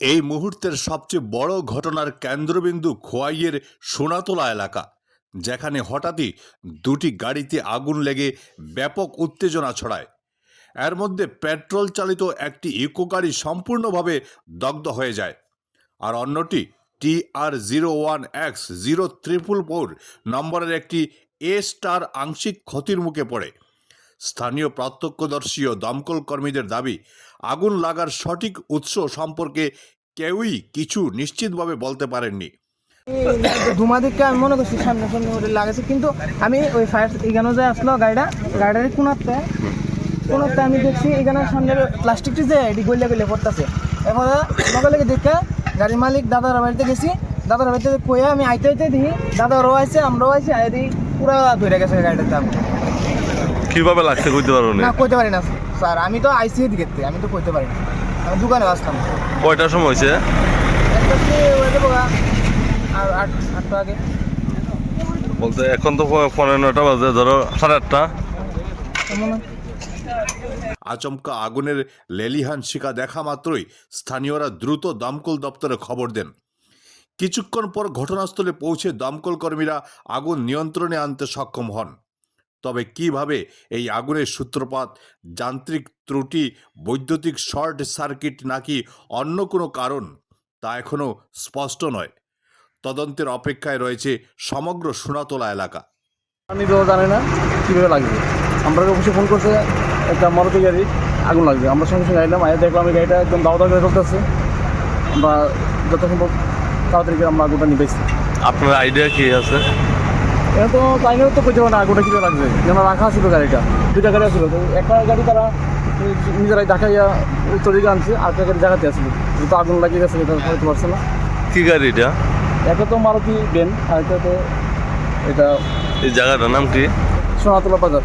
এই মুহূর্তের সবচেয়ে বড় ঘটনার কেন্দ্রবিন্দু খোয়াইয়ের সোনাতলা এলাকা, যেখানে হঠাৎই দুটি গাড়িতে আগুন লেগে ব্যাপক উত্তেজনা ছড়ায়। এর মধ্যে পেট্রোল চালিত একটি ইকো গাড়ি সম্পূর্ণভাবে দগ্ধ হয়ে যায় আর অন্যটি T R zero one X zero triple four নম্বরের একটি এ স্টার আংশিক ক্ষতির মুখে পড়ে। স্থানীয় প্রত্যক্ষদর্শী ও দমকল কর্মীদের দাবি, আগুন লাগার সঠিক উৎস সম্পর্কে কেউই কিছু নিশ্চিতভাবে বলতে পারেননি ধুমা দিকে আমি মনে করছি সামনে সামনে ওটা লাগাছে কিন্তু আমি ওই ফায়ার এখানে যে আসলো গাড়িটা গাড়ির কোনাতে কোনাতে আমি দেখছি এখানে সামনে প্লাস্টিকটি যে এটি গলে গলে পড়তেছে এরপরে লগে লগে দেখে গাড়ির মালিক দাদার বাড়িতে গেছি, দাদার বাড়িতে কয়ে আমি আইতে আইতে দেখি দাদারও আইছে আমরাও আইছি আই দিই পুরো ধরে গেছে গাড়িটাতে। কীভাবে লাগছে কইতে পারো না? কইতে পারি না স্যার। আমি তো আইসি দিকে আমি তো কইতে পারি না। আমি দোকানে আসতাম। কয়টার সময় হয়েছে? একটা কি হয়ে যাব আর আট আটটা আগে। বলতে এখন তো পনেরো নটা বাজে ধরো সাড়ে আটটা। আচমকা আগুনের লেলিহান শিকা দেখা মাত্রই স্থানীয়রা দ্রুত দমকল দপ্তরে খবর দেন। কিছুক্ষণ পর ঘটনাস্থলে পৌঁছে দমকল কর্মীরা আগুন নিয়ন্ত্রণে আনতে সক্ষম হন। তবে কীভাবে এই আগুনের সূত্রপাত যান্ত্রিক ত্রুটি বৈদ্যুতিক শর্ট সার্কিট নাকি অন্য কোনো কারণ তা এখনও স্পষ্ট নয়। তদন্তের অপেক্ষায় রয়েছে সমগ্র সোনাতলা এলাকা। আমি তো জানি না কীভাবে লাগবে। আমরা অবশ্যই ফোন করছে একটা মারুতি গাড়ি আগুন লাগবে। আমরা সঙ্গে সঙ্গে আইলাম আয় দেখলাম এই গাড়িটা একদম দাওয়া দাওয়া করে চলতেছে। আমরা যত সম্ভব তাড়াতাড়ি আমরা আগুনটা নিবেছি আপনার আইডিয়া কি আছে? এটা তো টাইমেও তো করতে পারে না গোটা কীভাবে লাগবে? যেমন রাখা ছিল গাড়িটা দুইটা গাড়ি আসলো তো একটা গাড়ি তারা নিজেরাই ঢাকাইয়া উত্তর দিকে আনছে আর একটা গাড়ি জায়গাতে আসলো তো আগুন লাগিয়ে গেছে এটা হইতে পারছে না। কী গাড়ি এটা একটা তো মারুতি বেন আর একটা তো এটা এই জায়গাটার নাম কি? সোনাতলা বাজার।